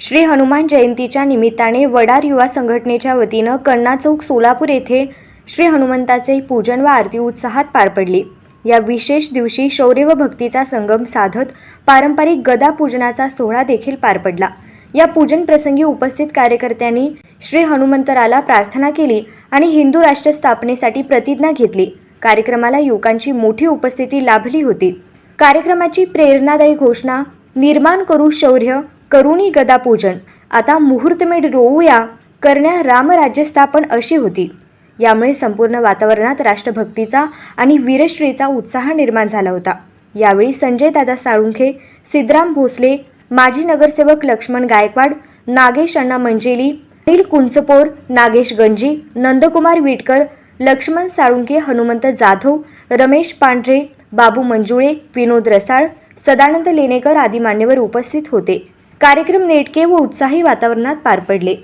श्री हनुमान जयंतीच्या निमित्ताने वडार युवा संघटनेच्या वतीनं कण्णा चौक सोलापूर येथे श्री हनुमंताचे पूजन व आरती उत्साहात पार पडली. या विशेष दिवशी शौर्य व भक्तीचा संगम साधत पारंपरिक गदा पूजनाचा सोहळा देखील पार पडला. या पूजन प्रसंगी उपस्थित कार्यकर्त्यांनी श्री हनुमंतराला प्रार्थना केली आणि हिंदू राष्ट्र स्थापनेसाठी प्रतिज्ञा घेतली. कार्यक्रमाला युवकांची मोठी उपस्थिती लाभली होती. कार्यक्रमाची प्रेरणादायी घोषणा निर्माण करू शौर्य करुणी गदापूजन. आता मुहूर्तमेढ रोवूया करण्या रामराज्य स्थापन अशी होती. यामुळे संपूर्ण वातावरणात राष्ट्रभक्तीचा आणि वीरश्रीचा उत्साह निर्माण झाला होता. यावेळी संजय दादा साळुंखे सिद्धराम भोसले माजी नगरसेवक लक्ष्मण गायकवाड नागेश अण्णा मंजेली अनिल कुंचपोर नागेश गंजी नंदकुमार विटकर लक्ष्मण साळुंके हनुमंत जाधव रमेश पांढरे बाबू मंजुळे विनोद रसाळ सदानंद लेणेकर आदी मान्यवर उपस्थित होते. कार्यक्रम नेटके व उत्साही वातावरणात पार पडले.